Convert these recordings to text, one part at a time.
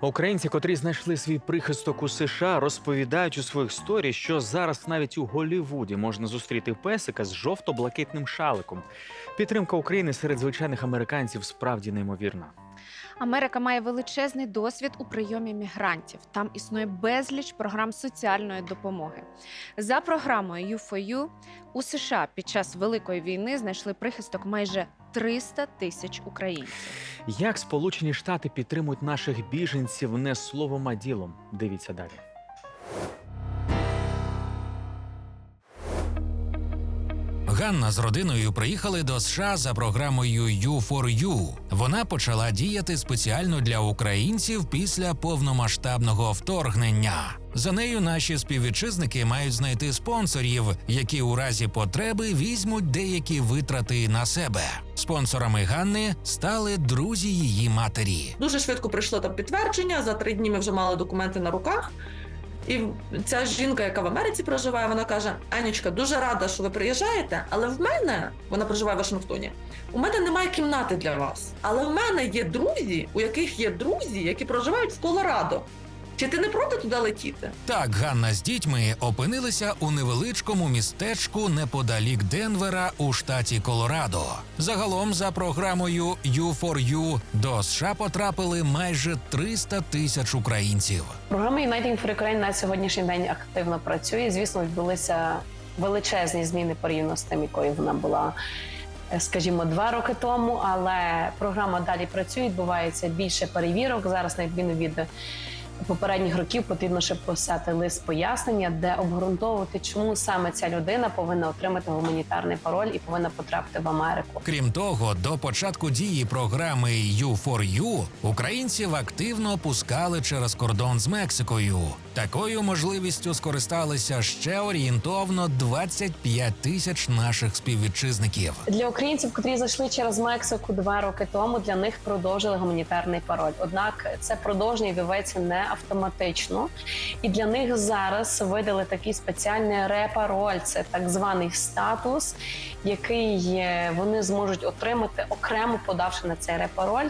Українці, котрі знайшли свій прихисток у США, розповідають у своїх сторі, що зараз навіть у Голлівуді можна зустріти песика з жовто-блакитним шаликом. Підтримка України серед звичайних американців справді неймовірна. Америка має величезний досвід у прийомі мігрантів. Там існує безліч програм соціальної допомоги. За програмою U4U у США під час Великої війни знайшли прихисток майже 300 тисяч українців. Як Сполучені Штати підтримують наших біженців не словом, а ділом? Дивіться далі. Ганна з родиною приїхали до США за програмою U4U. Вона почала діяти спеціально для українців після повномасштабного вторгнення. За нею наші співвітчизники мають знайти спонсорів, які у разі потреби візьмуть деякі витрати на себе. Спонсорами Ганни стали друзі її матері. Дуже швидко прийшло там підтвердження. За три дні ми вже мали документи на руках. І ця жінка, яка в Америці проживає, вона каже: Анічка, дуже рада, що ви приїжджаєте, але в мене вона проживає в Вашингтоні. У мене немає кімнати для вас. Але в мене є друзі, у яких є друзі, які проживають в Колорадо. Чи ти не проти туди летіти? Так Ганна з дітьми опинилися у невеличкому містечку неподалік Денвера у штаті Колорадо. Загалом, за програмою U4U до США потрапили майже 300 тисяч українців. Програма Uniting for Ukraine на сьогоднішній день активно працює. Звісно, відбулися величезні зміни порівняно з тим, якою вона була. е, Скажімо, два роки тому, але програма далі працює, відбувається більше перевірок. Зараз, на відміну від попередніх років, потрібно ще писати лист пояснення, де обґрунтовувати, чому саме ця людина повинна отримати гуманітарний пароль і повинна потрапити в Америку. Крім того, до початку дії програми U4U українців активно пускали через кордон з Мексикою. Такою можливістю скористалися ще орієнтовно 25 тисяч наших співвітчизників. Для українців, котрі зайшли через Мексику два роки тому, для них продовжили гуманітарний пароль. Однак це продовження відбувається не автоматично, і для них зараз видали такий спеціальний репароль. Це так званий статус, який вони зможуть отримати окремо подавши на цей репароль.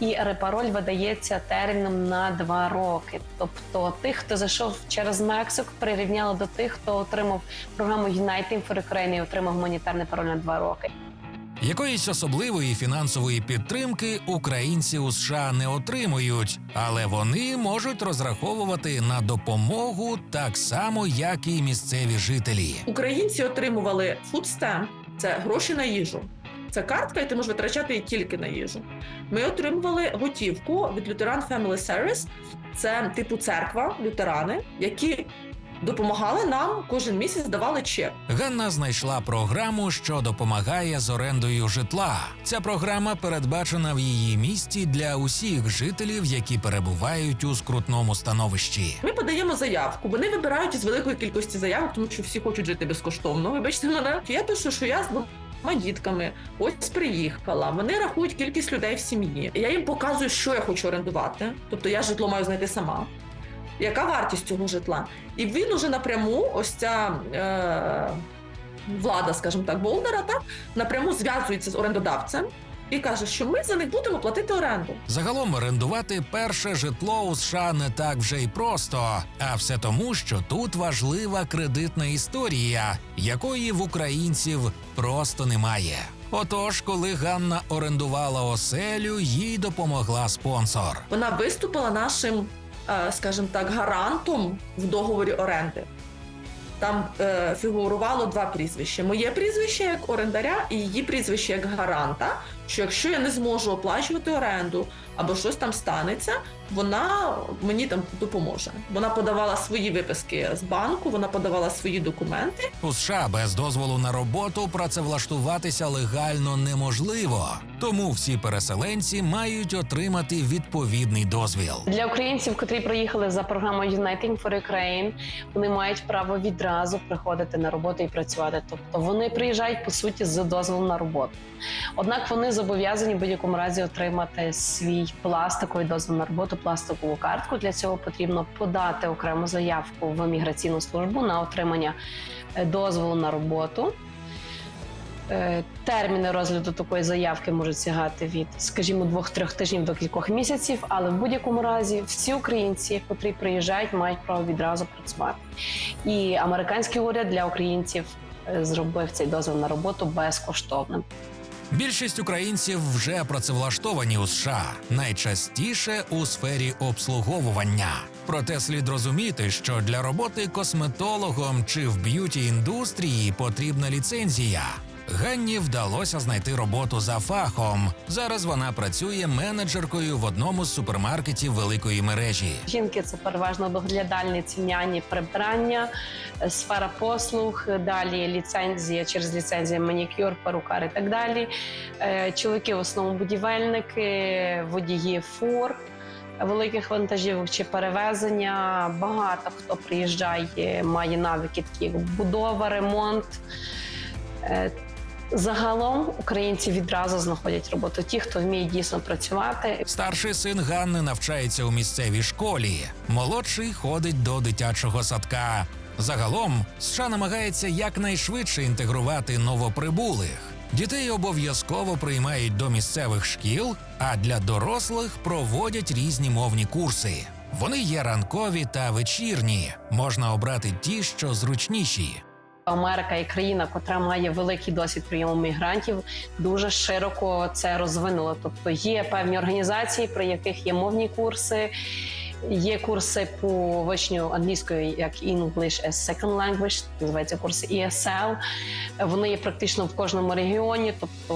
І репароль видається терміном на два роки. Тобто тих, хто зайшов через Мексику, прирівняли до тих, хто отримав програму Uniting for Ukraine і отримав гуманітарний пароль на два роки. Якоїсь особливої фінансової підтримки українці у США не отримують, але вони можуть розраховувати на допомогу так само, як і місцеві жителі. Українці отримували фудстемп, це гроші на їжу. Це картка, і ти можеш витрачати її тільки на їжу. Ми отримували готівку від Lutheran Family Service. Це типу церква, лютерани, які допомагали нам кожен місяць давали чек. Ганна знайшла програму, що допомагає з орендою житла. Ця програма передбачена в її місті для усіх жителів, які перебувають у скрутному становищі. Ми подаємо заявку. Вони вибирають із великої кількості заявок, тому що всі хочуть жити безкоштовно. Вибачте мене. Я пишу, що я з двома дітками ось приїхала. Вони рахують кількість людей в сім'ї. Я їм показую, що я хочу орендувати. Тобто я житло маю знайти сама. Яка вартість цього житла? І він уже напряму, ось ця е, влада, скажімо так, Болдера, так напряму зв'язується з орендодавцем і каже, що ми за них будемо платити оренду. Загалом орендувати перше житло у США не так вже й просто, а все тому, що тут важлива кредитна історія, якої в українців просто немає. Отож, коли Ганна орендувала оселю, їй допомогла спонсор. Вона виступила нашим, скажімо так, гарантом в договорі оренди. Там е, фігурувало два прізвища: моє прізвище як орендаря і її прізвище як гаранта. Що якщо я не зможу оплачувати оренду або щось там станеться, вона мені там допоможе. Вона подавала свої виписки з банку, вона подавала свої документи. У США без дозволу на роботу працевлаштуватися легально неможливо, тому всі переселенці мають отримати відповідний дозвіл. Для українців, котрі приїхали за програмою Uniting for Ukraine, вони мають право відразу приходити на роботу і працювати. Тобто вони приїжджають по суті з дозволом на роботу. Однак вони зобов'язані в будь-якому разі отримати свій пластиковий дозвіл на роботу, пластикову картку. Для цього потрібно подати окрему заявку в міграційну службу на отримання е, дозволу на роботу. Е, Терміни розгляду такої заявки можуть сягати від, скажімо, двох-трьох тижнів до кількох місяців, але в будь-якому разі всі українці, котрі приїжджають, мають право відразу працювати. І американський уряд для українців е, зробив цей дозвіл на роботу безкоштовним. Більшість українців вже працевлаштовані у США, найчастіше у сфері обслуговування. Проте слід розуміти, що для роботи косметологом чи в б'юті індустрії потрібна ліцензія. Ганні вдалося знайти роботу за фахом. Зараз вона працює менеджеркою в одному з супермаркетів великої мережі. Жінки це переважно доглядальниці, няні, прибирання, е, сфера послуг, далі ліцензія через ліцензію манікюр, перукар і так далі. Е, Чоловіки в основному будівельники, водії фур. Великих вантажівок чи перевезення. Багато хто приїжджає, має навики, такі як будова, ремонт. Загалом українці відразу знаходять роботу. Ті, хто вміє дійсно працювати, Старший син Ганни навчається у місцевій школі. Молодший ходить до дитячого садка. Загалом США намагається якнайшвидше інтегрувати новоприбулих. Дітей обов'язково приймають до місцевих шкіл, а для дорослих проводять різні мовні курси. Вони є ранкові та вечірні. Можна обрати ті, що зручніші. Америка і країна, котра має великий досвід прийому мігрантів, дуже широко це розвинула. Тобто є певні організації, при яких є мовні курси. Є курси по вивченню англійської, як English as Second Language, називаються курси ESL. Вони є практично в кожному регіоні, тобто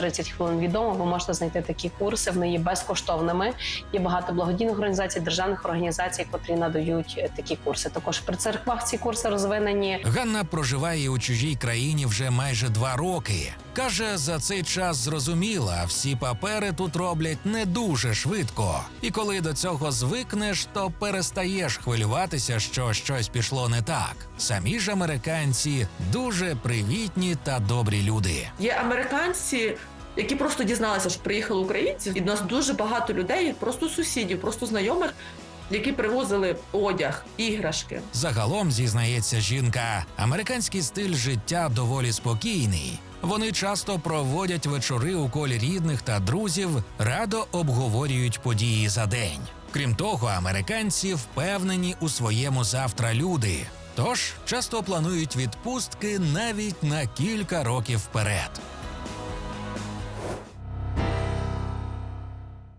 20-30 хвилин від дому ви можете знайти такі курси. Вони є безкоштовними. Є багато благодійних організацій, державних організацій, котрі надають е, такі курси. Також при церквах ці курси розвинені. Ганна проживає у чужій країні вже майже два роки. Каже, за цей час зрозуміла, всі папери тут роблять не дуже швидко. І коли до цього звикнеш, то перестаєш хвилюватися, що щось пішло не так. Самі ж американці дуже привітні та добрі люди. Є американці, які просто дізналися, що приїхали українці. І в нас дуже багато людей, просто сусідів, просто знайомих, які привозили одяг, іграшки. Загалом зізнається жінка, американський стиль життя доволі спокійний. Вони часто проводять вечори у колі рідних та друзів, радо обговорюють події за день. Крім того, американці впевнені у своєму завтра люди. Тож часто планують відпустки навіть на кілька років вперед.